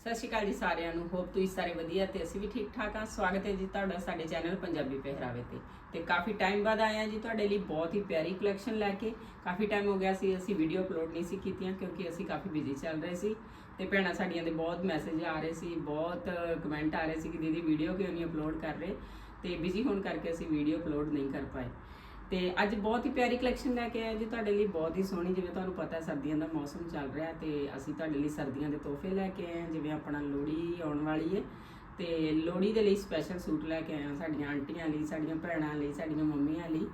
ਸਤਿ ਸ਼੍ਰੀ ਅਕਾਲ ਜੀ ਸਾਰਿਆਂ ਨੂੰ। ਹੋਪ ਤੁਸੀਂ ਸਾਰੇ ਵਧੀਆ ਤੇ ਅਸੀਂ ਵੀ ਠੀਕ ਠਾਕ ਹਾਂ। ਸਵਾਗਤ ਹੈ ਜੀ ਤੁਹਾਡਾ ਸਾਡੇ ਚੈਨਲ ਪੰਜਾਬੀ ਪਹਿਰਾਵੇ ਤੇ। ਤੇ ਕਾਫੀ ਟਾਈਮ ਬਾਅਦ ਆਏ ਹਾਂ ਜੀ ਤੁਹਾਡੇ ਲਈ ਬਹੁਤ ਹੀ ਪਿਆਰੀ ਕਲੈਕਸ਼ਨ ਲੈ ਕੇ। ਕਾਫੀ ਟਾਈਮ ਹੋ ਗਿਆ ਸੀ, ਅਸੀਂ ਵੀਡੀਓ ਅਪਲੋਡ ਨਹੀਂ ਸੀ ਕੀਤੀਆਂ ਕਿਉਂਕਿ ਅਸੀਂ ਕਾਫੀ ਬਿਜ਼ੀ ਚੱਲ ਰਹੇ ਸੀ। ਤੇ ਭੈਣਾਂ ਸਾਡੀਆਂ ਦੇ ਬਹੁਤ ਮੈਸੇਜ ਆ ਰਹੇ ਸੀ, ਬਹੁਤ ਕਮੈਂਟ ਆ ਰਹੇ ਸੀ ਕਿ ਦੀਦੀ ਵੀਡੀਓ ਕਿਉਂ ਨਹੀਂ ਅਪਲੋਡ ਕਰ ਰਹੇ? ਤੇ ਬਿਜ਼ੀ ਹੋਣ ਕਰਕੇ ਅਸੀਂ ਵੀਡੀਓ ਅਪਲੋਡ ਨਹੀਂ ਕਰ ਪਾਏ। ਤੇ ਅੱਜ ਬਹੁਤ ਹੀ ਪਿਆਰੀ ਕਲੈਕਸ਼ਨ ਲੈ ਕੇ ਆਏ ਜੀ, ਤੁਹਾਡੇ ਲਈ ਬਹੁਤ ਹੀ ਸੋਹਣੀ, ਜਿਵੇਂ ਤੁਹਾਨੂੰ ਪਤਾ ਹੈ ਸਰਦੀਆਂ ਦਾ ਮੌਸਮ ਚੱਲ ਰਿਹਾ ਤੇ ਅਸੀਂ ਤੁਹਾਡੇ ਲਈ ਸਰਦੀਆਂ ਦੇ ਤੋਹਫੇ ਲੈ ਕੇ ਆਏ ਹਾਂ, ਜਿਵੇਂ ਆਪਣਾ ਲੋਹੜੀ ਆਉਣ ਵਾਲੀ ਹੈ ਤੇ ਲੋਹੜੀ ਦੇ ਲਈ ਸਪੈਸ਼ਲ ਸੂਟ ਲੈ ਕੇ ਆਏ ਹਾਂ, ਸਾਡੀਆਂ ਆਂਟੀਆਂ ਲਈ, ਸਾਡੀਆਂ ਭੈਣਾਂ ਲਈ, ਸਾਡੀਆਂ ਮੰਮੀਆਂ ਲਈ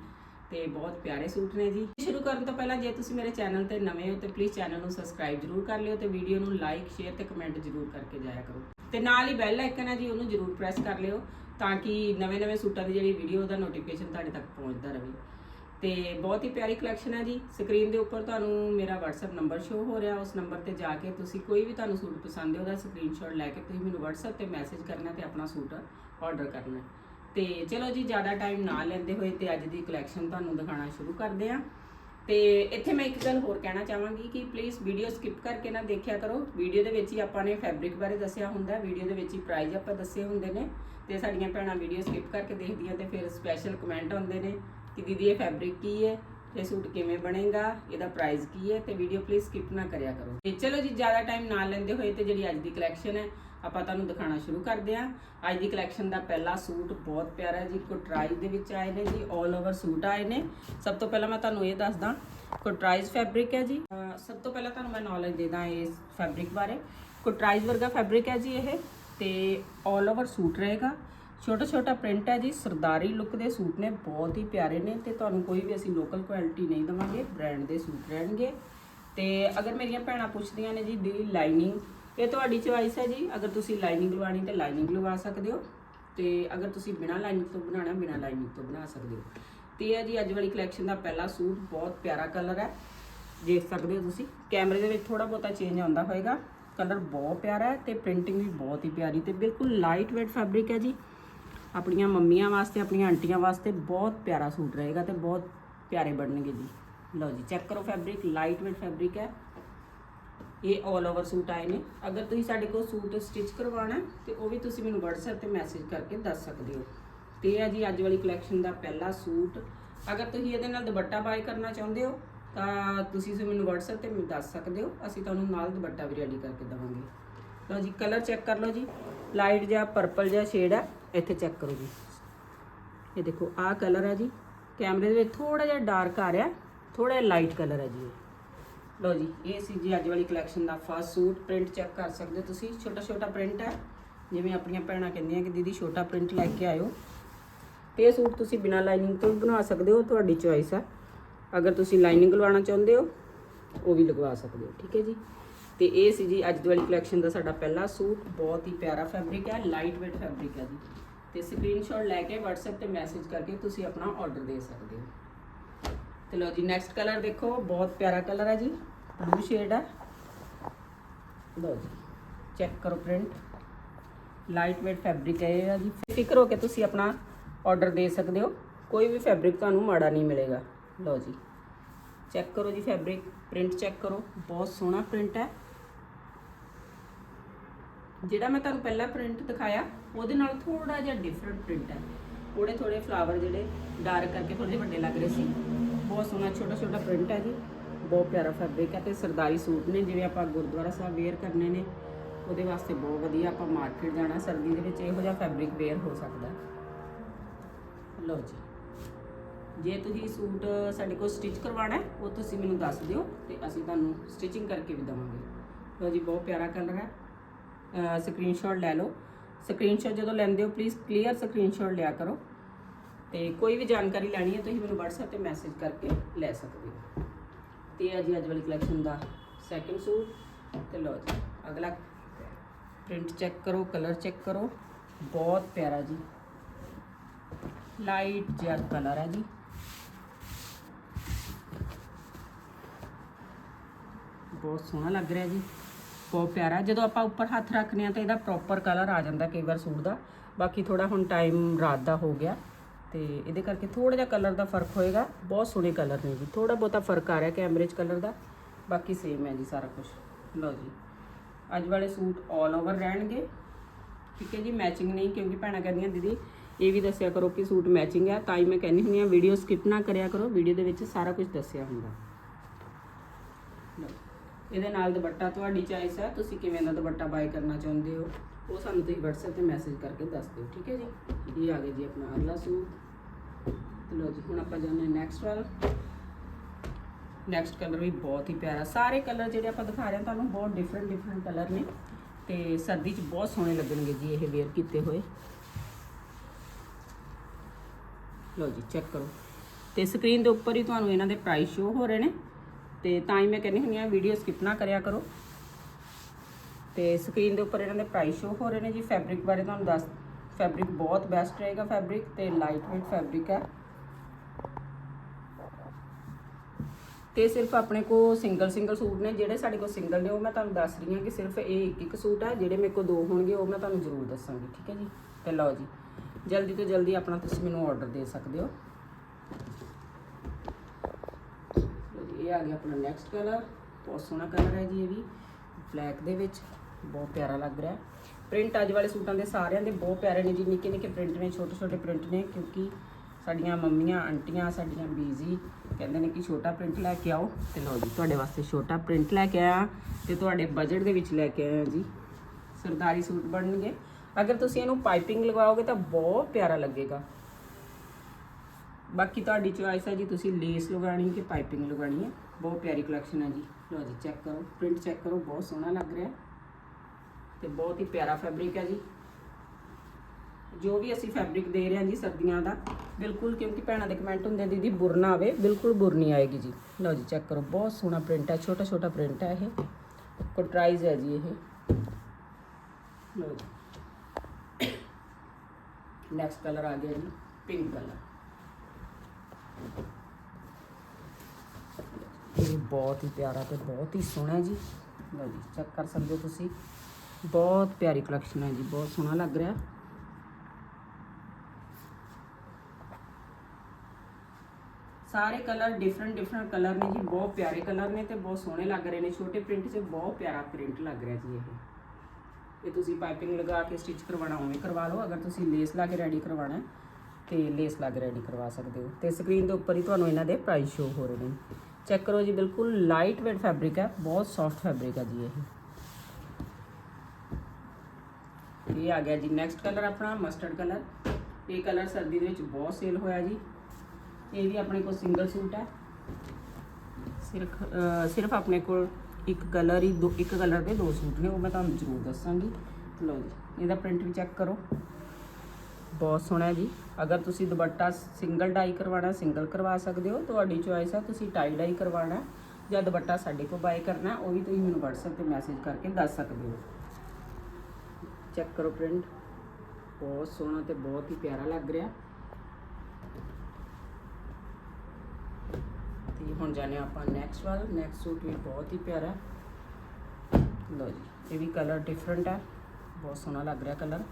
ਤੇ ਬਹੁਤ ਪਿਆਰੇ ਸੂਟ ਨੇ ਜੀ। ਸ਼ੁਰੂ ਕਰਨ ਤੋਂ ਪਹਿਲਾਂ ਜੇ ਤੁਸੀਂ ਮੇਰੇ ਚੈਨਲ ਤੇ ਨਵੇਂ ਹੋ ਤੇ ਪਲੀਜ਼ ਚੈਨਲ ਨੂੰ ਸਬਸਕ੍ਰਾਈਬ ਜਰੂਰ ਕਰ ਲਿਓ ਤੇ ਵੀਡੀਓ ਨੂੰ ਲਾਈਕ ਸ਼ੇਅਰ ਤੇ ਕਮੈਂਟ ਜਰੂਰ ਕਰਕੇ ਜਾਇਆ ਕਰੋ। ਤੇ ਨਾਲ ਹੀ ਬੈਲ ਆਈਕਨ ਹੈ ਜੀ, ਉਹਨੂੰ ਜਰੂਰ ਪ੍ਰੈਸ ਕਰ ਲਿਓ। ਤਾਂ ਕਿ ਨਵੇਂ-ਨਵੇਂ ਸੂਟਾਂ ਦੀ ਜਿਹੜੀ ਵੀਡੀਓ ਦਾ ਨੋਟੀਫਿਕੇਸ਼ਨ ਤੁਹਾਡੇ ਤੱਕ ਪਹੁੰਚਦਾ ਰਹੇ। ਤੇ ਬਹੁਤ ਹੀ ਪਿਆਰੀ ਕਲੈਕਸ਼ਨ ਹੈ ਜੀ। ਸਕਰੀਨ ਦੇ ਉੱਪਰ ਤੁਹਾਨੂੰ ਮੇਰਾ WhatsApp ਨੰਬਰ ਸ਼ੋ ਹੋ ਰਿਹਾ। ਉਸ ਨੰਬਰ ਤੇ ਜਾ ਕੇ ਤੁਸੀਂ ਕੋਈ ਵੀ ਤੁਹਾਨੂੰ ਸੂਟ ਪਸੰਦ ਹੈ, ਉਹਦਾ ਸਕਰੀਨਸ਼ਾਟ ਲੈ ਕੇ ਤੁਸੀਂ ਮੈਨੂੰ WhatsApp ਤੇ ਮੈਸੇਜ ਕਰਨਾ ਤੇ ਆਪਣਾ ਸੂਟ ਆਰਡਰ ਕਰਨਾ। ਤੇ ਚਲੋ ਜੀ, ਜ਼ਿਆਦਾ ਟਾਈਮ ਨਾ ਲੈਂਦੇ ਹੋਏ ਤੇ ਅੱਜ ਦੀ ਕਲੈਕਸ਼ਨ ਤੁਹਾਨੂੰ ਦਿਖਾਉਣਾ ਸ਼ੁਰੂ ਕਰਦੇ ਹਾਂ। ਤੇ ਇੱਥੇ ਮੈਂ ਇੱਕ ਗੱਲ ਹੋਰ ਕਹਿਣਾ ਚਾਹਾਂਗੀ ਕਿ ਪਲੀਜ਼ ਵੀਡੀਓ ਸਕਿਪ ਕਰਕੇ ਨਾ ਦੇਖਿਆ ਕਰੋ। ਵੀਡੀਓ ਦੇ ਵਿੱਚ ਹੀ ਆਪਾਂ ਨੇ ਫੈਬਰਿਕ ਬਾਰੇ ਦੱਸਿਆ ਹੁੰਦਾ ਵੀਡੀਓ ਦੇ ਵਿੱਚ ਹੀ ਪ੍ਰਾਈਸ ਆਪਾਂ ਦੱਸੇ ਹੁੰਦੇ ਨੇ ਤੇ ਸਾਡੀਆਂ ਭੈਣਾਂ ਵੀਡੀਓ ਸਕਿਪ ਕਰਕੇ ਦੇਖਦੀਆਂ ਤੇ ਫਿਰ ਸਪੈਸ਼ਲ ਕਮੈਂਟ ਆਉਂਦੇ ਨੇ ਕਿ ਦੀਦੀ ਇਹ ਫੈਬਰਿਕ ਕੀ ਹੈ? ਇਹ ਸੂਟ ਕਿਵੇਂ ਬਣੇਗਾ? ਇਹਦਾ ਪ੍ਰਾਈਸ ਕੀ ਹੈ? ਤੇ ਵੀਡੀਓ ਪਲੀਜ਼ ਸਕਿਪ ਨਾ ਕਰਿਆ ਕਰੋ। ਤੇ ਚਲੋ ਜੀ, ਜ਼ਿਆਦਾ ਟਾਈਮ ਨਾ ਲੈਂਦੇ ਹੋਏ ਤੇ ਜਿਹੜੀ ਅੱਜ ਦੀ ਕਲੈਕਸ਼ਨ ਹੈ ਆਪਾਂ ਤੁਹਾਨੂੰ ਦਿਖਾਉਣਾ ਸ਼ੁਰੂ ਕਰਦੇ ਹਾਂ। ਅੱਜ ਦੀ ਕਲੈਕਸ਼ਨ ਦਾ ਪਹਿਲਾ ਸੂਟ ਬਹੁਤ ਪਿਆਰਾ ਜੀ। ਕੋਟਰਾਈ ਦੇ ਵਿੱਚ ਆਏ ਨੇ ਜੀ 올 ਓਵਰ ਸੂਟ ਆਏ ਨੇ। ਸਭ ਤੋਂ ਪਹਿਲਾਂ ਮੈਂ ਤੁਹਾਨੂੰ ਇਹ ਦੱਸਦਾ, ਕੋਟਰਾਈਜ਼ ਫੈਬਰਿਕ ਹੈ ਜੀ। ਸਭ ਤੋਂ ਪਹਿਲਾਂ ਤੁਹਾਨੂੰ ਮੈਂ ਨੌਲੇਜ ਦੇਦਾਂ ਇਸ ਫੈਬਰਿਕ ਬਾਰੇ। ਕੋਟਰਾਈਜ਼ ਵਰਗਾ ਫੈਬਰਿਕ ਹੈ ਜੀ ਇਹ ਤੇ 올 ਓਵਰ ਸੂਟ ਰਹੇਗਾ। ਛੋਟਾ ਛੋਟਾ ਪ੍ਰਿੰਟ ਹੈ ਜੀ, ਸਰਦਾਰੀ ਲੁੱਕ ਦੇ ਸੂਟ ਨੇ, ਬਹੁਤ ਹੀ ਪਿਆਰੇ ਨੇ ਤੇ ਤੁਹਾਨੂੰ ਕੋਈ ਵੀ ਅਸੀਂ ਲੋਕਲ ਕੁਆਲਿਟੀ ਨਹੀਂ ਦਵਾਂਗੇ ਬ੍ਰਾਂਡ ਦੇ ਸੂਟ ਰਹਿਣਗੇ। ਤੇ ਅਗਰ ਮੇਰੀਆਂ ਭੈਣਾਂ ਪੁੱਛਦੀਆਂ ਨੇ ਜੀ ਦੀ ਲਾਈਨਿੰਗ ਇਹ ਤੁਹਾਡੀ ਚੁਆਇਸ ਹੈ ਜੀ। ਅਗਰ ਤੁਸੀਂ ਲਾਈਨਿੰਗ ਲਵਾਣੀ ਤੇ ਲਾਈਨਿੰਗ ਲਵਾ ਸਕਦੇ ਹੋ। ਤੇ ਅਗਰ ਤੁਸੀਂ ਬਿਨਾ ਲਾਈਨਿੰਗ ਤੋਂ ਬਣਾਉਣਾ, ਬਿਨਾ ਲਾਈਨਿੰਗ ਤੋਂ ਬਣਾ ਸਕਦੇ ਹੋ। ਤੇ ਇਹ ਹੈ ਜੀ ਅੱਜ ਵਾਲੀ ਕਲੈਕਸ਼ਨ ਦਾ ਪਹਿਲਾ ਸੂਟ ਬਹੁਤ ਪਿਆਰਾ ਕਲਰ ਹੈ। ਦੇਖ ਸਕਦੇ ਹੋ ਤੁਸੀਂ। ਕੈਮਰੇ ਦੇ ਵਿੱਚ ਥੋੜਾ ਬਹੁਤਾ ਚੇਂਜ ਆਉਂਦਾ ਹੋਏਗਾ। ਕਲਰ ਬਹੁਤ ਪਿਆਰਾ ਹੈ ਤੇ ਪ੍ਰਿੰਟਿੰਗ ਵੀ ਬਹੁਤ ਹੀ ਪਿਆਰੀ ਤੇ ਬਿਲਕੁਲ ਲਾਈਟ ਵੇਟ ਫੈਬਰਿਕ ਹੈ ਜੀ। ਆਪਣੀਆਂ ਮੰਮੀਆਂ ਵਾਸਤੇ, ਆਪਣੀਆਂ ਆਂਟੀਆਂ ਵਾਸਤੇ ਬਹੁਤ ਪਿਆਰਾ ਸੂਟ ਰਹੇਗਾ ਤੇ ਬਹੁਤ ਪਿਆਰੇ ਬਣਨਗੇ ਜੀ। ਲਓ ਜੀ ਚੈੱਕ ਕਰੋ ਫੈਬਰਿਕ ਲਾਈਟ ਵੇਟ ਫੈਬਰਿਕ ਹੈ। ਇਹ 올 ਓਵਰ ਸੂਟ ਆਏ ਨੇ। ਅਗਰ ਤੁਸੀਂ ਸਾਡੇ ਕੋਲ ਸੂਟ ਸਟਿਚ ਕਰਵਾਉਣਾ ਹੈ, ਤੇ ਉਹ ਵੀ ਤੁਸੀਂ ਮੈਨੂੰ WhatsApp ਤੇ ਮੈਸੇਜ ਕਰਕੇ ਦੱਸ ਸਕਦੇ ਹੋ। ਤੇ ਇਹ ਆ ਜੀ ਅੱਜ ਵਾਲੀ ਕਲੈਕਸ਼ਨ ਦਾ ਪਹਿਲਾ ਸੂਟ। ਅਗਰ ਤੁਸੀਂ ਇਹਦੇ ਨਾਲ ਦੁਪੱਟਾ ਬਾਏ ਕਰਨਾ ਚਾਹੁੰਦੇ ਹੋ ਤਾਂ ਤੁਸੀਂ ਇਸੇ ਮੈਨੂੰ WhatsApp ਤੇ ਮੈਨੂੰ ਦੱਸ ਸਕਦੇ ਹੋ। ਅਸੀਂ ਤੁਹਾਨੂੰ ਨਾਲ ਦੁਪੱਟਾ ਵੀ ਰੈਡੀ ਕਰਕੇ ਦੇਵਾਂਗੇ। ਲਓ ਜੀ ਕਲਰ ਚੈੱਕ ਕਰ ਲਓ ਜੀ। ਲਾਈਟ ਜਾਂ ਪਰਪਲ ਜਾਂ ਸ਼ੇਡ ਹੈ ਇੱਥੇ ਚੈੱਕ ਕਰੋ ਜੀ। ਇਹ ਦੇਖੋ ਆਹ ਕਲਰ ਆ ਜੀ। ਕੈਮਰੇ ਦੇ ਵਿੱਚ ਥੋੜਾ ਜਿਹਾ ਡਾਰਕ ਆ ਰਿਹਾ ਥੋੜਾ ਜਿਹਾ ਲਾਈਟ ਕਲਰ ਹੈ ਜੀ ਇਹ। ਲਓ ਜੀ, ਇਹ ਸੀ ਜੀ ਅੱਜ ਵਾਲੀ ਕਲੈਕਸ਼ਨ ਦਾ ਫਸਟ ਸੂਟ ਪ੍ਰਿੰਟ ਚੈੱਕ ਕਰ ਸਕਦੇ ਹੋ ਤੁਸੀਂ। ਛੋਟਾ ਛੋਟਾ ਪ੍ਰਿੰਟ ਹੈ, ਜਿਵੇਂ ਆਪਣੀਆਂ ਭੈਣਾਂ ਕਹਿੰਦੀਆਂ ਕਿ ਦੀਦੀ ਛੋਟਾ ਪ੍ਰਿੰਟ ਲੈ ਕੇ ਆਇਓ। ਤੇ ਇਹ ਸੂਟ ਤੁਸੀਂ ਬਿਨਾਂ ਲਾਈਨਿੰਗ ਤੋਂ ਵੀ ਬਣਾ ਸਕਦੇ ਹੋ, ਤੁਹਾਡੀ ਚੋਇਸ ਹੈ। ਅਗਰ ਤੁਸੀਂ ਲਾਈਨਿੰਗ ਲਵਾਉਣਾ ਚਾਹੁੰਦੇ ਹੋ, ਉਹ ਵੀ ਲਗਵਾ ਸਕਦੇ ਹੋ, ਠੀਕ ਹੈ ਜੀ। ਤੇ ਇਹ ਸੀ ਜੀ ਅੱਜ ਦੀ ਵਾਲੀ ਕਲੈਕਸ਼ਨ ਦਾ ਸਾਡਾ ਪਹਿਲਾ ਸੂਟ ਬਹੁਤ ਹੀ ਪਿਆਰਾ ਫੈਬਰਿਕ ਹੈ ਲਾਈਟ ਵੇਟ ਫੈਬਰਿਕ ਹੈ ਜੀ। ਤੇ ਸਕਰੀਨਸ਼ਾਟ ਲੈ ਕੇ WhatsApp ਤੇ ਮੈਸੇਜ ਕਰਕੇ ਤੁਸੀਂ ਆਪਣਾ ਆਰਡਰ ਦੇ ਸਕਦੇ ਹੋ। ਤੇ ਲਓ ਜੀ ਨੈਕਸਟ ਕਲਰ ਦੇਖੋ, ਬਹੁਤ ਪਿਆਰਾ ਕਲਰ ਹੈ ਜੀ। ਬਲੂ ਸ਼ੇਡ ਹੈ ਲਓ ਜੀ ਚੈੱਕ ਕਰੋ ਪ੍ਰਿੰਟ ਲਾਈਟ ਵੇਟ ਫੈਬਰਿਕ ਹੈ ਇਹ ਜੀ। ਫਿਕਰ ਹੋ ਕੇ ਤੁਸੀਂ ਆਪਣਾ ਆਰਡਰ ਦੇ ਸਕਦੇ ਹੋ। ਕੋਈ ਵੀ ਫੈਬਰਿਕ ਤੁਹਾਨੂੰ ਮਾੜਾ ਨਹੀਂ ਮਿਲੇਗਾ। ਲਓ ਜੀ ਚੈੱਕ ਕਰੋ ਜੀ ਫੈਬਰਿਕ ਪ੍ਰਿੰਟ ਚੈੱਕ ਕਰੋ। ਬਹੁਤ ਸੋਹਣਾ ਪ੍ਰਿੰਟ ਹੈ। ਜਿਹੜਾ ਮੈਂ ਤੁਹਾਨੂੰ ਪਹਿਲਾਂ ਪ੍ਰਿੰਟ ਦਿਖਾਇਆ, ਉਹਦੇ ਨਾਲ ਥੋੜਾ ਜਿਹਾ ਡਿਫਰੈਂਟ ਪ੍ਰਿੰਟ ਹੈ। ਥੋੜੇ ਥੋੜੇ ਫਲਾਵਰ ਜਿਹੜੇ ਡਾਰਕ ਕਰਕੇ ਥੋੜੇ ਜਿਹੇ ਵੱਡੇ ਲੱਗ ਰਹੇ ਸੀ। ਬਹੁਤ ਸੋਹਣਾ ਛੋਟਾ ਛੋਟਾ ਪ੍ਰਿੰਟ ਹੈ ਜੀ। ਬਹੁਤ ਪਿਆਰਾ ਫੈਬਰਿਕ ਹੈ ਤੇ ਸਰਦਾਰੀ ਸੂਟ ਨੇ, ਜਿਵੇਂ ਆਪਾਂ ਗੁਰਦੁਆਰਾ ਸਾਹਿਬ ਵੇਅਰ ਕਰਨੇ ਨੇ, ਉਹਦੇ ਵਾਸਤੇ ਬਹੁਤ ਵਧੀਆ ਆਪਾਂ ਮਾਰਕੀਟ ਜਾਣਾ, ਸਰਦੀ ਦੇ ਵਿੱਚ ਇਹੋ ਜਿਹਾ ਫੈਬਰਿਕ ਵੇਅਰ ਹੋ ਸਕਦਾ। ਲਓ ਜੀ। ਜੇ ਤੁਸੀਂ ਸੂਟ ਸਾਡੇ ਕੋਲ ਸਟਿਚ ਕਰਵਾਉਣਾ ਹੈ, ਉਹ ਤੁਸੀਂ ਮੈਨੂੰ ਦੱਸ ਦਿਓ ਤੇ ਅਸੀਂ ਤੁਹਾਨੂੰ ਸਟਿਚਿੰਗ ਕਰਕੇ ਵੀ ਦੇਵਾਂਗੇ। ਲਓ ਜੀ, ਬਹੁਤ ਪਿਆਰਾ ਕਲਰ ਹੈ। ਸਕਰੀਨਸ਼ਾਟ ਲੈ ਲਓ। ਸਕਰੀਨਸ਼ਾਟ ਜਦੋਂ ਲੈਂਦੇ ਹੋ ਪਲੀਜ਼ ਕਲੀਅਰ ਸਕਰੀਨਸ਼ਾਟ ਲਿਆ ਕਰੋ। ਤੇ ਕੋਈ ਵੀ ਜਾਣਕਾਰੀ ਲੈਣੀ ਹੈ, ਤੁਸੀਂ ਮੈਨੂੰ WhatsApp ਤੇ ਮੈਸੇਜ ਕਰਕੇ ਲੈ ਸਕਦੇ ਹੋ। ਤੇ ਇਹ ਜੀ ਅੱਜ ਵਾਲੀ ਕਲੈਕਸ਼ਨ ਦਾ ਸੈਕਿੰਡ ਸੂਟ ਤੇ ਲਓ ਜੀ, ਅਗਲਾ ਪ੍ਰਿੰਟ ਚੈੱਕ ਕਰੋ ਕਲਰ ਚੈੱਕ ਕਰੋ। ਬਹੁਤ ਪਿਆਰਾ ਜੀ। ਲਾਈਟ ਜਿਹਾ ਕਲਰ ਹੈ ਜੀ। ਬਹੁਤ ਸੋਹਣਾ ਲੱਗ ਰਿਹਾ ਜੀ। ਬਹੁਤ ਪਿਆਰਾ, ਜਦੋਂ ਆਪਾਂ ਉੱਪਰ ਹੱਥ ਰੱਖਨੇ ਆ ਤਾਂ ਇਹਦਾ ਪ੍ਰੋਪਰ ਕਲਰ ਆ ਜਾਂਦਾ ਕਈ ਵਾਰ ਸੂਟ ਦਾ। ਬਾਕੀ ਥੋੜਾ ਹੁਣ ਟਾਈਮ ਰਾਤ ਦਾ ਹੋ ਗਿਆ। ਤੇ ਇਹਦੇ ਕਰਕੇ ਥੋੜਾ ਜਿਹਾ ਕਲਰ ਦਾ ਫ਼ਰਕ ਹੋਏਗਾ। ਬਹੁਤ ਸੋਹਣੇ ਕਲਰ ਨੇ ਜੀ। ਥੋੜਾ ਬਹੁਤਾ ਫ਼ਰਕ ਆ ਰਿਹਾ ਕੈਮਰੇ 'ਚ ਕਲਰ ਦਾ। ਬਾਕੀ ਸੇਮ ਹੈ ਜੀ ਸਾਰਾ ਕੁਝ ਲਓ ਜੀ। ਅੱਜ ਵਾਲੇ ਸੂਟ 올 ਓਵਰ ਰਹਿਣਗੇ। ਠੀਕ ਹੈ ਜੀ ਮੈਚਿੰਗ ਨਹੀਂ, ਕਿਉਂਕਿ ਭੈਣਾਂ ਕਹਿੰਦੀਆਂ, ਦੀਦੀ, ਇਹ ਵੀ ਦੱਸਿਆ ਕਰੋ ਕਿ ਸੂਟ ਮੈਚਿੰਗ ਹੈ ਤਾਂ ਹੀ ਮੈਂ ਕਹਿੰਦੀ ਹੁੰਦੀ ਆ ਵੀਡੀਓ ਸਕਿਪ ਨਾ ਕਰਿਆ ਕਰੋ। ਵੀਡੀਓ ਦੇ ਵਿੱਚ ਸਾਰਾ ਕੁਝ ਦੱਸਿਆ ਹੁੰਦਾ। ਲਓ। ਇਹਦੇ ਨਾਲ ਦੁਪੱਟਾ ਤੁਹਾਡੀ ਚੋਇਸ ਹੈ ਤੁਸੀਂ ਕਿਵੇਂ ਦਾ ਦੁਪੱਟਾ ਬਾਏ ਕਰਨਾ ਚਾਹੁੰਦੇ ਹੋ? ਉਹ ਸਾਨੂੰ ਤੁਸੀਂ WhatsApp ਤੇ ਮੈਸੇਜ ਕਰਕੇ ਦੱਸ ਦਿਓ, ਠੀਕ ਹੈ ਜੀ? ਇਹ ਆ ਗਿਆ ਜੀ ਆਪਣਾ ਅਗਲਾ ਸੂਟ। ਤੇ ਲਓ ਜੀ, ਹੁਣ ਆਪਾਂ ਜਾਂਦੇ ਨੈਕਸਟ ਵਾਲਾ। ਨੈਕਸਟ ਕਲਰ ਵੀ ਬਹੁਤ ਹੀ ਪਿਆਰਾ। ਸਾਰੇ ਕਲਰ ਜਿਹੜੇ ਆਪਾਂ ਦਿਖਾ ਰਹੇ ਹਾਂ, ਤੁਹਾਨੂੰ ਬਹੁਤ ਡਿਫਰੈਂਟ ਡਿਫਰੈਂਟ ਕਲਰ ਨੇ। ਤੇ ਸਰਦੀ 'ਚ ਬਹੁਤ ਸੋਹਣੇ ਲੱਗਣਗੇ ਜੀ ਇਹ ਵੇਅਰ ਕੀਤੇ ਹੋਏ। ਲਓ ਜੀ ਚੈੱਕ ਕਰੋ। ਤੇ ਸਕਰੀਨ ਦੇ ਉੱਪਰ ਹੀ ਤੁਹਾਨੂੰ ਇਹਨਾਂ ਦੇ ਪ੍ਰਾਈਸ ਸ਼ੋ ਹੋ ਰਹੇ ਨੇ। ਤੇ ਤਾਂ ਹੀ ਮੈਂ ਕਹਿੰਦੀ ਹੁੰਦੀ ਆ ਵੀਡੀਓ ਸਕਿਪ ਨਾ ਕਰਿਆ ਕਰੋ। ਤੇ ਸਕਰੀਨ ਦੇ ਉੱਪਰ ਇਹਨਾਂ ਦੇ ਪ੍ਰਾਈਸ ਸ਼ੋ ਹੋ ਰਹੇ ਨੇ ਜੀ। ਫੈਬਰਿਕ ਬਾਰੇ ਤੁਹਾਨੂੰ ਦੱਸ ਫੈਬਰਿਕ ਬਹੁਤ ਬੈਸਟ ਰਹੇਗਾ ਫੈਬਰਿਕ ਤੇ ਲਾਈਟ weight ਫੈਬਰਿਕ ਹੈ। ਤੇ ਸਿਰਫ ਆਪਣੇ ਕੋ ਸਿੰਗਲ ਸਿੰਗਲ ਸੂਟ ਨੇ ਜਿਹੜੇ ਸਾਡੇ ਕੋਲ ਸਿੰਗਲ ਨੇ ਉਹ ਮੈਂ ਤੁਹਾਨੂੰ ਦੱਸ ਰਹੀ ਹਾਂ ਕਿ ਸਿਰਫ ਇਹ ਇੱਕ ਇੱਕ ਸੂਟ ਹੈ ਜਿਹੜੇ ਮੇਰੇ ਕੋਲ ਦੋ ਹੋਣਗੇ ਉਹ ਮੈਂ ਤੁਹਾਨੂੰ ਜ਼ਰੂਰ ਦੱਸਾਂਗੀ ਠੀਕ ਹੈ ਜੀ? ਤੇ ਲਓ ਜੀ ਜਲਦੀ ਤੋਂ ਜਲਦੀ ਆਪਣਾ ਤੁਸੀਂ ਮੈਨੂੰ ਆਰਡਰ ਦੇ ਸਕਦੇ ਹੋ। ਜੀ, ਇਹ ਆ ਗਿਆ ਆਪਣਾ ਨੈਕਸਟ ਕਲਰ ਬਹੁਤ ਸੋਹਣਾ ਕਲਰ ਹੈ ਜੀ ਇਹ ਵੀ ਬਲੈਕ ਦੇ ਵਿੱਚ। ਬਹੁਤ ਪਿਆਰਾ ਲੱਗ ਰਿਹਾ ਪ੍ਰਿੰਟ ਅੱਜ ਵਾਲੇ ਸੂਟਾਂ ਦੇ ਸਾਰਿਆਂ ਦੇ ਬਹੁਤ ਪਿਆਰੇ ਨੇ ਜੀ। ਨਿੱਕੇ ਨਿੱਕੇ ਪ੍ਰਿੰਟ ਨੇ, ਛੋਟੇ ਛੋਟੇ ਪ੍ਰਿੰਟ ਨੇ, ਕਿਉਂਕਿ ਸਾਡੀਆਂ ਮੰਮੀਆਂ, ਆਂਟੀਆਂ ਸਾਡੀਆਂ ਬੀਜ਼ੀ ਕਹਿੰਦੇ ਨੇ ਕਿ ਛੋਟਾ ਪ੍ਰਿੰਟ ਲੈ ਕੇ ਆਓ। ਤੇ ਲਓ ਜੀ, ਤੁਹਾਡੇ ਵਾਸਤੇ ਛੋਟਾ ਪ੍ਰਿੰਟ ਲੈ ਕੇ ਆਇਆ ਤੇ ਤੁਹਾਡੇ ਬਜਟ ਦੇ ਵਿੱਚ ਲੈ ਕੇ ਆਇਆ ਜੀ। ਸਰਦਾਰੀ ਸੂਟ ਬਣਨਗੇ। ਅਗਰ ਤੁਸੀਂ ਇਹਨੂੰ ਪਾਈਪਿੰਗ ਲਗਾਓਗੇ ਤਾਂ ਬਹੁਤ ਪਿਆਰਾ ਲੱਗੇਗਾ। ਬਾਕੀ ਤੁਹਾਡੀ ਚੋਇਸ ਹੈ ਜੀ, ਤੁਸੀਂ ਲੇਸ ਲਗਾਣੀ ਕਿ ਪਾਈਪਿੰਗ ਲਗਾਣੀ ਹੈ। ਬਹੁਤ ਪਿਆਰੀ ਕਲੈਕਸ਼ਨ ਹੈ ਜੀ। ਲਓ ਜੀ ਚੈੱਕ ਕਰੋ ਪ੍ਰਿੰਟ ਚੈੱਕ ਕਰੋ, ਬਹੁਤ ਸੋਹਣਾ ਲੱਗ ਰਿਹਾ ਤੇ ਬਹੁਤ ਹੀ ਪਿਆਰਾ ਫੈਬਰਿਕ ਹੈ ਜੀ। ਜੋ ਵੀ ਅਸੀਂ ਫੈਬਰਿਕ ਦੇ ਰਹੇ ਹਾਂ ਜੀ ਸਰਦੀਆਂ ਦਾ, ਬਿਲਕੁਲ ਕਿਉਂਕਿ ਭੈਣਾਂ ਦੇ ਕਮੈਂਟ ਹੁੰਦੇ ਦੀਦੀ ਬੁਰ ਨਾ ਆਵੇ। ਬਿਲਕੁਲ ਬੁਰ ਨਹੀਂ ਆਏਗੀ ਜੀ। ਲਓ ਜੀ ਚੈੱਕ ਕਰੋ, ਬਹੁਤ ਸੋਹਣਾ ਪ੍ਰਿੰਟ ਹੈ ਛੋਟਾ ਛੋਟਾ ਪ੍ਰਿੰਟ ਹੈ ਇਹ। ਕੋਟਰਾਈਜ਼ ਹੈ ਜੀ ਇਹ। ਲਓ ਜੀ। ਨੈਕਸਟ ਕਲਰ ਆ ਗਿਆ ਜੀ ਪਿੰਕ ਕਲਰ ਇਹ ਬਹੁਤ ਹੀ ਪਿਆਰਾ ਤੇ ਬਹੁਤ ਹੀ ਸੋਹਣਾ ਜੀ। ਲਓ ਜੀ ਚੈੱਕ ਕਰ ਸਕਦੇ ਹੋ ਤੁਸੀਂ। ਬਹੁਤ ਪਿਆਰੀ ਕਲੈਕਸ਼ਨ ਹੈ ਜੀ ਬਹੁਤ ਸੋਹਣਾ ਲੱਗ ਰਿਹਾ। ਸਾਰੇ ਕਲਰ ਡਿਫਰੈਂਟ ਡਿਫਰੈਂਟ ਕਲਰ ਨੇ ਜੀ ਬਹੁਤ ਪਿਆਰੇ ਕਲਰ ਨੇ ਤੇ ਬਹੁਤ ਸੋਹਣੇ ਲੱਗ ਰਹੇ ਨੇ। ਛੋਟੇ ਪ੍ਰਿੰਟ 'ਚ ਬਹੁਤ ਪਿਆਰਾ ਪ੍ਰਿੰਟ ਲੱਗ ਰਿਹਾ ਜੀ ਇਹ। ਇਹ ਤੁਸੀਂ ਪਾਈਪਿੰਗ ਲਗਾ ਕੇ ਸਟਿਚ ਕਰਵਾਉਣਾ ਉਵੇਂ ਕਰਵਾ ਲਓ। ਅਗਰ ਤੁਸੀਂ ਲੇਸ ਲਾ ਕੇ ਰੈਡੀ ਕਰਵਾਉਣਾ ਹੈ, ਤੇ ਲੇਸ ਲਾ ਕੇ ਰੈਡੀ ਕਰਵਾ ਸਕਦੇ ਹੋ। ਤੇ ਸਕਰੀਨ ਦੇ ਉੱਪਰ ਹੀ ਤੁਹਾਨੂੰ ਇਹਨਾਂ ਦੇ ਪ੍ਰਾਈਸ ਸ਼ੋ ਹੋ ਰਹੇ ਨੇ। ਚੈੱਕ ਕਰੋ ਜੀ ਬਿਲਕੁਲ ਲਾਈਟ weight ਫੈਬਰਿਕ ਹੈ ਬਹੁਤ ਸੌਫਟ ਫੈਬਰਿਕ ਹੈ ਜੀ ਇਹ। ਇਹ ਆ ਗਿਆ ਜੀ। ਨੈਕਸਟ ਕਲਰ ਆਪਣਾ ਮਸਟਰਡ ਕਲਰ ਇਹ ਕਲਰ ਸਰਦੀ ਦੇ ਵਿੱਚ ਬਹੁਤ ਸੇਲ ਹੋਇਆ ਜੀ। ਇਹ ਵੀ ਆਪਣੇ ਕੋਲ ਸਿੰਗਲ ਸੂਟ ਹੈ। ਸਿਰਫ ਸਿਰਫ ਆਪਣੇ ਕੋਲ ਇੱਕ ਕਲਰ ਹੀ ਦੋ, ਇੱਕ ਕਲਰ ਦੇ ਦੋ ਸੂਟ ਨੇ, ਉਹ ਮੈਂ ਤੁਹਾਨੂੰ ਜ਼ਰੂਰ ਦੱਸਾਂਗੀ। ਲਓ ਜੀ, ਇਹਦਾ ਪ੍ਰਿੰਟ ਵੀ ਚੈੱਕ ਕਰੋ। ਬਹੁਤ ਸੋਹਣਾ ਜੀ। ਅਗਰ ਤੁਸੀਂ ਦੁਪੱਟਾ ਸਿੰਗਲ ਡਾਈ ਕਰਵਾਉਣਾ ਸਿੰਗਲ ਕਰਵਾ ਸਕਦੇ ਹੋ। ਤੁਹਾਡੀ ਚੋਇਸ ਹੈ, ਤੁਸੀਂ ਟਾਈ ਡਾਈ ਕਰਵਾਉਣਾ ਜਾਂ ਦੁਪੱਟਾ ਸਾਡੇ ਕੋਲ ਬਾਏ ਕਰਨਾ, ਉਹ ਵੀ ਤੁਸੀਂ ਮੈਨੂੰ WhatsApp ਤੇ ਮੈਸੇਜ ਕਰਕੇ ਦੱਸ ਸਕਦੇ ਹੋ। ਚੈੱਕ ਕਰੋ ਪ੍ਰਿੰਟ। ਬਹੁਤ ਸੋਹਣਾ ਤੇ ਬਹੁਤ ਹੀ ਪਿਆਰਾ ਲੱਗ ਰਿਹਾ। ਤੇ ਹੁਣ ਜਾਣੇ ਆਪਾਂ ਨੈਕਸਟ ਵਾਲਾ। ਨੈਕਸਟ ਸੂਟ ਵੀ ਬਹੁਤ ਹੀ ਪਿਆਰਾ। ਲਓ ਜੀ, ਇਹ ਵੀ ਕਲਰ ਡਿਫਰੈਂਟ ਹੈ ਬਹੁਤ ਸੋਹਣਾ ਲੱਗ ਰਿਹਾ ਕਲਰ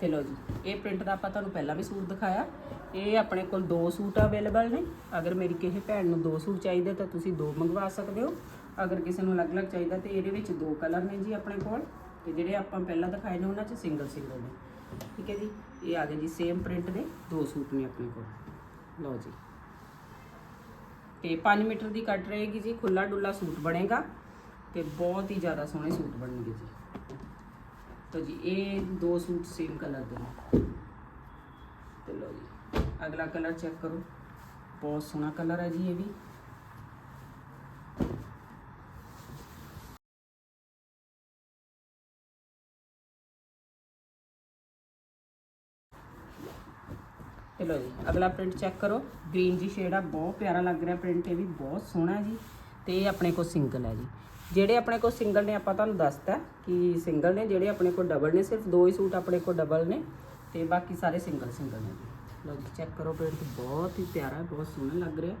ਤੇ ਲਓ ਜੀ, ਇਹ ਪ੍ਰਿੰਟ ਦਾ ਆਪਾਂ ਤੁਹਾਨੂੰ ਪਹਿਲਾਂ ਵੀ ਸੂਟ ਦਿਖਾਇਆ। ਇਹ ਆਪਣੇ ਕੋਲ ਦੋ ਸੂਟ ਅਵੇਲੇਬਲ ਨੇ। ਅਗਰ ਮੇਰੀ ਕਿਸੇ ਭੈਣ ਨੂੰ ਦੋ ਸੂਟ ਚਾਹੀਦੇ ਤਾਂ ਤੁਸੀਂ ਦੋ ਮੰਗਵਾ ਸਕਦੇ ਹੋ। ਅਗਰ ਕਿਸੇ ਨੂੰ ਅਲੱਗ-ਅਲੱਗ ਚਾਹੀਦਾ ਤੇ ਇਹਦੇ ਵਿੱਚ ਦੋ ਕਲਰ ਨੇ ਜੀ ਆਪਣੇ ਕੋਲ। ਤੇ ਜਿਹੜੇ ਆਪਾਂ ਪਹਿਲਾਂ ਦਿਖਾਏ ਨੇ, ਉਹਨਾਂ 'ਚ ਸਿੰਗਲ ਸਿੰਗਲ ਨੇ। ਠੀਕ ਹੈ ਜੀ? ਇਹ ਆ ਗਏ ਜੀ ਸੇਮ ਪ੍ਰਿੰਟ ਦੇ, ਦੋ ਸੂਟ ਨੇ ਆਪਣੇ ਕੋਲ। ਲਓ ਜੀ। ਤੇ 5 ਮੀਟਰ ਦੀ ਕੱਟ ਰਹੇਗੀ ਜੀ ਖੁੱਲਾ ਡੁੱਲਾ ਸੂਟ ਬਣੇਗਾ ਤੇ ਬਹੁਤ ਹੀ ਜ਼ਿਆਦਾ ਸੋਹਣੇ ਸੂਟ ਬਣਨਗੇ ਜੀ। ਤਾਂ ਜੀ, ਇਹ ਦੋ ਸੂਟ ਸੇਮ ਕਲਰ ਦੇ ਨੇ। ਤੇ ਲਓ ਜੀ, ਅਗਲਾ ਕਲਰ ਚੈੱਕ ਕਰੋ। ਬਹੁਤ ਸੋਹਣਾ ਕਲਰ ਹੈ ਜੀ ਇਹ ਵੀ। ਤੇ ਲਓ ਜੀ ਅਗਲਾ ਪ੍ਰਿੰਟ ਚੈੱਕ ਕਰੋ ਗ੍ਰੀਨ ਜੀ ਸ਼ੇਡ ਆ ਬਹੁਤ ਪਿਆਰਾ ਲੱਗ ਰਿਹਾ ਪ੍ਰਿੰਟ ਇਹ ਵੀ ਬਹੁਤ ਸੋਹਣਾ ਹੈ ਜੀ ਤੇ ਇਹ ਆਪਣੇ ਕੋਲ ਸਿੰਗਲ ਹੈ ਜੀ ਜਿਹੜੇ ਆਪਣੇ ਕੋਲ ਸਿੰਗਲ ਨੇ ਆਪਾਂ ਤੁਹਾਨੂੰ ਦੱਸਤਾ ਕਿ ਸਿੰਗਲ ਨੇ ਜਿਹੜੇ ਆਪਣੇ ਕੋਲ ਡਬਲ ਨੇ ਸਿਰਫ ਦੋ ਹੀ ਸੂਟ ਆਪਣੇ ਕੋਲ ਡਬਲ ਨੇ ਤੇ ਬਾਕੀ ਸਾਰੇ ਸਿੰਗਲ ਸਿੰਗਲ ਨੇ ਜੀ ਲਓ ਜੀ ਚੈੱਕ ਕਰੋ ਪ੍ਰਿੰਟ ਬਹੁਤ ਹੀ ਪਿਆਰਾ ਹੈ ਬਹੁਤ ਸੋਹਣਾ ਲੱਗ ਰਿਹਾ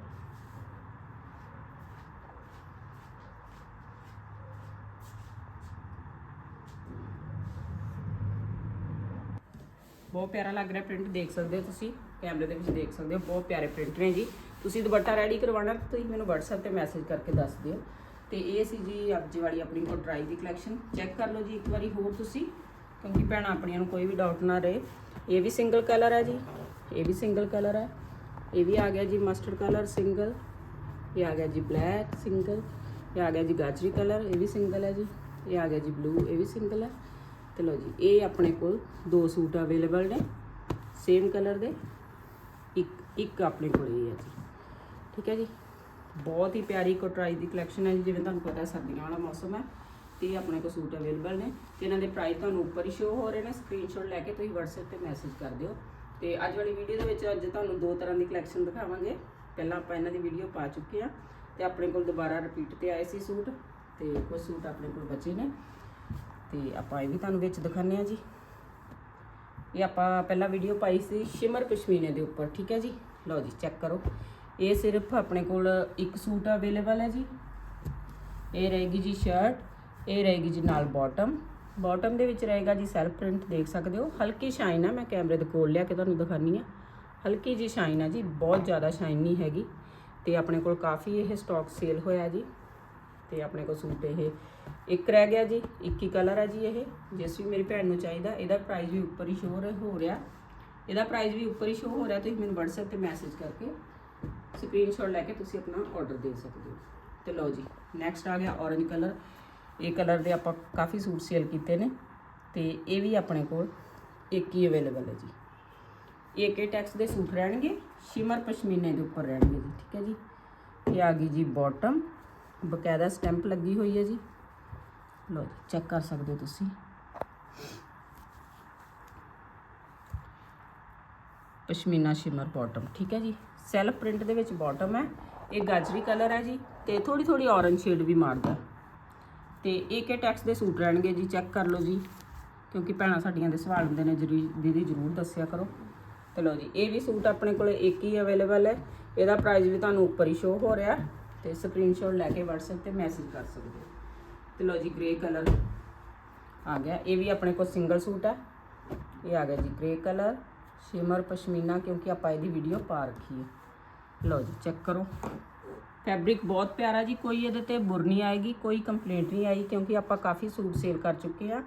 ਬਹੁਤ ਪਿਆਰਾ ਲੱਗ ਰਿਹਾ ਪ੍ਰਿੰਟ ਦੇਖ ਸਕਦੇ ਹੋ ਤੁਸੀਂ ਕੈਮਰੇ ਦੇ ਵਿੱਚ ਦੇਖ ਸਕਦੇ ਹੋ, ਬਹੁਤ ਪਿਆਰੇ ਪ੍ਰਿੰਟ ਨੇ ਜੀ। ਤੁਸੀਂ ਦੁਪੱਟਾ ਰੈਡੀ ਕਰਵਾਉਣਾ ਤਾਂ ਤੁਸੀਂ ਮੈਨੂੰ WhatsApp ਤੇ ਮੈਸੇਜ ਕਰਕੇ ਦੱਸ ਦਿਓ। ਤੇ ਇਹ ਸੀ ਜੀ ਅੱਜ ਵਾਲੀ ਆਪਣੀ ਕੋਲ ਕੋਟਰਾਈ ਦੀ ਕਲੈਕਸ਼ਨ ਚੈੱਕ ਕਰ ਲਓ ਜੀ ਇੱਕ ਵਾਰੀ ਹੋਰ ਤੁਸੀਂ, ਕਿਉਂਕਿ ਭੈਣਾਂ ਆਪਣੀਆਂ ਨੂੰ ਕੋਈ ਵੀ ਡਾਊਟ ਨਾ ਰਹੇ। ਇਹ ਵੀ ਸਿੰਗਲ ਕਲਰ ਹੈ ਜੀ। ਇਹ ਵੀ ਸਿੰਗਲ ਕਲਰ ਹੈ ਇਹ ਵੀ ਆ ਗਿਆ ਜੀ ਮਸਟਰਡ ਕਲਰ ਸਿੰਗਲ ਇਹ ਆ ਗਿਆ ਜੀ ਬਲੈਕ ਸਿੰਗਲ ਇਹ ਆ ਗਿਆ ਜੀ ਗਾਜਰੀ ਕਲਰ ਇਹ ਵੀ ਸਿੰਗਲ ਹੈ ਜੀ। ਇਹ ਆ ਗਿਆ ਜੀ ਬਲੂ ਇਹ ਵੀ ਸਿੰਗਲ ਹੈ ਤੇ ਲਓ ਜੀ, ਇਹ ਆਪਣੇ ਕੋਲ ਦੋ ਸੂਟ ਅਵੇਲੇਬਲ ਨੇ। ਸੇਮ ਕਲਰ ਦੇ। ਇੱਕ ਆਪਣੇ ਕੋਲ ਹੀ ਹੈ ਜੀ। ਠੀਕ ਹੈ ਜੀ? ਬਹੁਤ ਹੀ ਪਿਆਰੀ ਕੋਟਰਾਈ ਦੀ ਕਲੈਕਸ਼ਨ ਹੈ ਜੀ, ਜਿਵੇਂ ਤੁਹਾਨੂੰ ਪਤਾ ਸਰਦੀਆਂ ਵਾਲਾ ਮੌਸਮ ਹੈ ਤੇ ਆਪਣੇ ਕੋਲ ਸੂਟ ਅਵੇਲੇਬਲ ਨੇ ਤੇ ਇਹਨਾਂ ਦੇ ਪ੍ਰਾਈਸ ਤੁਹਾਨੂੰ ਉੱਪਰ ਹੀ ਸ਼ੋ ਹੋ ਰਹੇ ਨੇ। ਸਕਰੀਨਸ਼ਾਟ ਲੈ ਕੇ ਤੁਸੀਂ WhatsApp ਤੇ ਮੈਸੇਜ ਕਰ ਦਿਓ। ਤੇ ਅੱਜ ਵਾਲੀ ਵੀਡੀਓ ਦੇ ਵਿੱਚ ਅੱਜ ਤੁਹਾਨੂੰ ਦੋ ਤਰ੍ਹਾਂ ਦੀ ਕਲੈਕਸ਼ਨ ਦਿਖਾਵਾਂਗੇ। ਪਹਿਲਾਂ ਆਪਾਂ ਇਹਨਾਂ ਦੀ ਵੀਡੀਓ ਪਾ ਚੁੱਕੇ ਆ ਤੇ ਆਪਣੇ ਕੋਲ ਦੁਬਾਰਾ ਰਿਪੀਟ ਤੇ ਆਏ ਸੀ ਸੂਟ ਤੇ ਕੁਝ ਸੂਟ ਆਪਣੇ ਕੋਲ ਬਚੇ ਨੇ। ਤੇ ਆਪਾਂ ਇਹ ਵੀ ਤੁਹਾਨੂੰ ਵਿੱਚ ਦਿਖਾਣੇ ਆ ਜੀ। ਇਹ ਆਪਾਂ ਪਹਿਲਾਂ ਵੀਡੀਓ ਪਾਈ ਸੀ ਸ਼ਿਮਰ ਪਸ਼ਮੀਨੇ ਦੇ ਉੱਪਰ, ਠੀਕ ਹੈ ਜੀ? ਲਓ ਜੀ ਚੈੱਕ ਕਰੋ। ਇਹ ਸਿਰਫ ਆਪਣੇ ਕੋਲ ਇੱਕ ਸੂਟ ਅਵੇਲੇਬਲ ਹੈ ਜੀ। ਇਹ ਰਹੇਗੀ ਜੀ ਸ਼ਰਟ ਇਹ ਰਹੇਗੀ ਜੀ ਨਾਲ ਬਾਟਮ ਬਾਟਮ ਦੇ ਵਿੱਚ ਰਹੇਗਾ ਜੀ ਸੈਲਫ ਪ੍ਰਿੰਟ ਦੇਖ ਸਕਦੇ ਹੋ। ਹਲਕੀ ਸ਼ਾਈਨ ਆ, ਮੈਂ ਕੈਮਰੇ ਦੇ ਕੋਲ ਲਿਆ ਕੇ ਤੁਹਾਨੂੰ ਦਿਖਾਨੀ ਆ। ਹਲਕੀ ਜੀ ਸ਼ਾਈਨ ਆ ਜੀ, ਬਹੁਤ ਜ਼ਿਆਦਾ ਸ਼ਾਈਨ ਨਹੀਂ ਹੈਗੀ। ਤੇ ਆਪਣੇ ਕੋਲ ਕਾਫੀ ਇਹ ਸਟਾਕ ਸੇਲ ਹੋਇਆ ਜੀ। ਤੇ ਆਪਣੇ ਕੋਲ ਸੂਟ ਇਹ ਇੱਕ ਰਹਿ ਗਿਆ ਜੀ, ਇੱਕ ਹੀ ਕਲਰ ਹੈ ਜੀ ਇਹ। ਜਿਸ ਵੀ ਮੇਰੀ ਭੈਣ ਨੂੰ ਚਾਹੀਦਾ, ਇਹਦਾ ਪ੍ਰਾਈਸ ਵੀ ਉੱਪਰ ਹੀ ਸ਼ੋਅ ਹੋ ਰਿਹਾ। ਇਹਦਾ ਪ੍ਰਾਈਸ ਵੀ ਉੱਪਰ ਹੀ ਸ਼ੋਅ ਹੋ ਰਿਹਾ, ਤੁਸੀਂ ਮੈਨੂੰ WhatsApp ਤੇ ਮੈਸੇਜ ਕਰਕੇ ਸਕਰੀਨਸ਼ਾਟ ਲੈ ਕੇ ਤੁਸੀਂ ਆਪਣਾ ਆਰਡਰ ਦੇ ਸਕਦੇ ਹੋ। ਤੇ ਲਓ ਜੀ ਨੈਕਸਟ ਆ ਗਿਆ orange ਕਲਰ ਇਹ ਕਲਰ ਦੇ ਆਪਾਂ ਕਾਫੀ ਸੂਟ ਸੇਲ ਕੀਤੇ ਨੇ ਤੇ ਇਹ ਵੀ ਆਪਣੇ ਕੋਲ ਇੱਕ ਹੀ ਅਵੇਲੇਬਲ ਹੈ ਜੀ। ਇੱਕ ਕੇ ਟੈਕਸ ਦੇ ਸੂਟ ਰਹਿਣਗੇ ਸ਼ਿਮਰ ਪਸ਼ਮੀਨੇ ਦੇ ਉੱਪਰ ਰਹਿਣਗੇ ਜੀ, ਠੀਕ ਹੈ ਜੀ। ਇਹ ਆ ਗਈ ਜੀ ਬਾਟਮ ਬਕਾਇਦਾ ਸਟੈਂਪ ਲੱਗੀ ਹੋਈ ਹੈ ਜੀ। ਲਓ ਜੀ, ਚੈੱਕ ਕਰ ਸਕਦੇ ਹੋ ਤੁਸੀਂ। ਪਸ਼ਮੀਨਾ ਸ਼ਿਮਰ ਬਾਟਮ ਠੀਕ ਹੈ ਜੀ। ਸੈਲਫ ਪ੍ਰਿੰਟ ਦੇ ਵਿੱਚ ਬਾਟਮ ਹੈ। ਇਹ ਗਾਜਰੀ ਕਲਰ ਹੈ ਜੀ ਤੇ ਥੋੜੀ ਥੋੜੀ ਔਰੰਜ ਸ਼ੇਡ ਵੀ ਮਾਰਦਾ। ਤੇ ਇਹ ਇਹ ਟੈਕਸ ਦੇ ਸੂਟ ਰਹਿਣਗੇ ਜੀ, ਚੈੱਕ ਕਰ ਲਓ ਜੀ। ਕਿਉਂਕਿ ਭੈਣਾਂ ਸਾਡੀਆਂ ਦੇ ਸਵਾਲ ਹੁੰਦੇ ਨੇ, ਜਰੀ ਦੀਦੀ ਜਰੂਰ ਦੱਸਿਆ ਕਰੋ। ਤੇ ਲਓ ਜੀ, ਇਹ ਵੀ ਸੂਟ ਆਪਣੇ ਕੋਲ ਇੱਕ ਹੀ ਅਵੇਲੇਬਲ ਹੈ। ਇਹਦਾ ਪ੍ਰਾਈਸ ਵੀ ਤੁਹਾਨੂੰ ਉੱਪਰ ਹੀ ਸ਼ੋ ਹੋ ਰਿਹਾ। ਤੇ ਸਕਰੀਨਸ਼ਾਟ ਲੈ ਕੇ WhatsApp ਤੇ ਮੈਸੇਜ ਕਰ ਸਕਦੇ ਹੋ। ਤੇ ਲਓ ਜੀ ਗ੍ਰੇ ਕਲਰ ਆ ਗਿਆ। ਇਹ ਵੀ ਆਪਣੇ ਕੋਲ ਸਿੰਗਲ ਸੂਟ ਹੈ ਇਹ ਆ ਗਿਆ ਜੀ ਗ੍ਰੇ ਕਲਰ ਸ਼ਿਮਰ ਪਸ਼ਮੀਨਾ ਕਿਉਂਕਿ ਆਪਾਂ ਇਹਦੀ ਵੀਡੀਓ ਪਾ ਰੱਖੀ ਹੈ। ਲਓ ਜੀ ਚੈੱਕ ਕਰੋ। ਫੈਬਰਿਕ ਬਹੁਤ ਪਿਆਰਾ ਜੀ, ਕੋਈ ਇਹਦੇ ਤੇ ਬੁਰ ਨਹੀਂ ਆਏਗੀ, ਕੋਈ ਕੰਪਲੇਂਟ ਨਹੀਂ ਆਈ, ਕਿਉਂਕਿ ਆਪਾਂ ਕਾਫੀ ਸੂਟ ਸੇਲ ਕਰ ਚੁੱਕੇ ਆ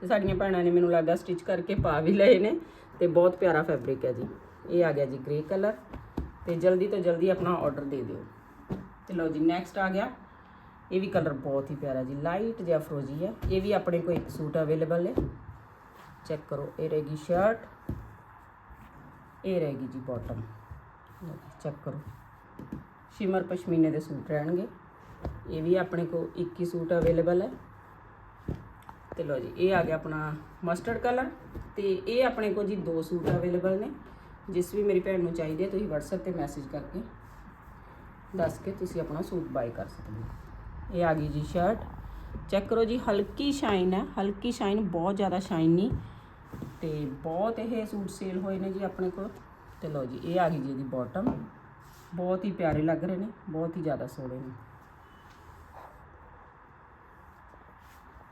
ਤੇ ਸਾਡੀਆਂ ਭੈਣਾਂ ਨੇ ਮੈਨੂੰ ਲੱਗਦਾ ਸਟਿਚ ਕਰਕੇ ਪਾ ਵੀ ਲਏ ਨੇ। ਤੇ ਬਹੁਤ ਪਿਆਰਾ ਫੈਬਰਿਕ ਹੈ ਜੀ। ਇਹ ਆ ਗਿਆ ਜੀ ਗ੍ਰੇ ਕਲਰ ਤੇ ਜਲਦੀ ਤੋਂ ਜਲਦੀ ਆਪਣਾ ਆਰਡਰ ਦੇ ਦਿਓ। ਤੇ ਲਓ ਜੀ ਨੈਕਸਟ ਆ ਗਿਆ। ਇਹ ਵੀ ਕਲਰ ਬਹੁਤ ਹੀ ਪਿਆਰਾ ਜੀ ਲਾਈਟ ਜਿਹਾ ਫਰੋਜੀ ਆ। ਇਹ ਵੀ ਆਪਣੇ ਕੋਲ ਇੱਕ ਸੂਟ ਅਵੇਲੇਬਲ ਹੈ। ਚੈੱਕ ਕਰੋ, ਇਹ ਰਹੇਗੀ ਸ਼ਰਟ ਇਹ ਰਹੇਗੀ ਜੀ ਬਾਟਮ ਚੈੱਕ ਕਰੋ। ਸ਼ਿਮਰ ਪਸ਼ਮੀਨੇ ਦੇ ਸੂਟ ਰਹਿਣਗੇ। ਇਹ ਵੀ ਆਪਣੇ ਕੋਲ ਇੱਕ ਹੀ ਸੂਟ ਅਵੇਲੇਬਲ ਹੈ। ਤੇ ਲਓ ਜੀ, ਇਹ ਆ ਗਿਆ ਆਪਣਾ ਮਸਟਰਡ ਕਲਰ ਤੇ ਇਹ ਆਪਣੇ ਕੋਲ ਜੀ ਦੋ ਸੂਟ ਅਵੇਲੇਬਲ ਨੇ। ਜਿਸ ਵੀ ਮੇਰੀ ਭੈਣ ਨੂੰ ਚਾਹੀਦੇ ਤੁਸੀਂ WhatsApp ਤੇ ਮੈਸੇਜ ਕਰਕੇ ਦੱਸ ਕੇ ਤੁਸੀਂ ਆਪਣਾ ਸੂਟ ਬਾਈ ਕਰ ਸਕਦੇ ਹੋ। ਇਹ ਆ ਗਈ ਜੀ ਸ਼ਰਟ ਚੈੱਕ ਕਰੋ ਜੀ, ਹਲਕੀ ਸ਼ਾਈਨ ਹੈ। ਹਲਕੀ ਸ਼ਾਈਨ ਬਹੁਤ ਜ਼ਿਆਦਾ ਸ਼ਾਈਨ ਨਹੀਂ। ਤੇ ਬਹੁਤ ਇਹ ਸੂਟ ਸੇਲ ਹੋਏ ਨੇ ਜੀ ਆਪਣੇ ਕੋਲ। ਤੇ ਲਓ ਜੀ, ਇਹ ਆ ਗਈ ਜੀ ਇਹਦੀ ਬਾਟਮ ਬਹੁਤ ਹੀ ਪਿਆਰੇ ਲੱਗ ਰਹੇ ਨੇ, ਬਹੁਤ ਹੀ ਜ਼ਿਆਦਾ ਸੋਹਣੇ ਨੇ।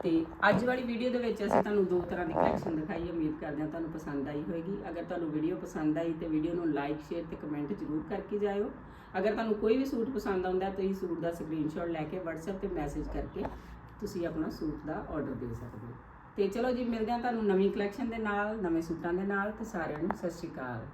ਤੇ ਅੱਜ ਵਾਲੀ ਵੀਡੀਓ ਦੇ ਵਿੱਚ ਅਸੀਂ ਤੁਹਾਨੂੰ ਦੋ ਤਰ੍ਹਾਂ ਦੀ ਕਲੈਕਸ਼ਨ ਦਿਖਾਈ, ਉਮੀਦ ਕਰਦੇ ਹਾਂ ਤੁਹਾਨੂੰ ਪਸੰਦ ਆਈ ਹੋਵੇਗੀ ਅਗਰ ਤੁਹਾਨੂੰ ਵੀਡੀਓ ਪਸੰਦ ਆਈ ਤੇ ਵੀਡੀਓ ਨੂੰ ਲਾਈਕ ਸ਼ੇਅਰ ਤੇ ਕਮੈਂਟ ਜ਼ਰੂਰ ਕਰਕੇ ਜਾਇਓ। ਅਗਰ ਤੁਹਾਨੂੰ ਕੋਈ ਵੀ ਸੂਟ ਪਸੰਦ ਆਉਂਦਾ ਹੈ, ਤੁਸੀਂ ਸੂਟ ਦਾ ਸਕਰੀਨਸ਼ਾਟ ਲੈ ਕੇ WhatsApp ਤੇ ਮੈਸੇਜ ਕਰਕੇ ਤੁਸੀਂ ਆਪਣਾ ਸੂਟ ਦਾ ਆਰਡਰ ਦੇ ਸਕਦੇ ਹੋ। ਤੇ ਚਲੋ ਜੀ, ਮਿਲਦੇ ਹਾਂ ਤੁਹਾਨੂੰ ਨਵੀਂ ਕਲੈਕਸ਼ਨ ਦੇ ਨਾਲ, ਨਵੇਂ ਸੂਟਾਂ ਦੇ ਨਾਲ। ਤੇ ਸਾਰਿਆਂ ਨੂੰ ਸਤਿ ਸ਼੍ਰੀ ਅਕਾਲ।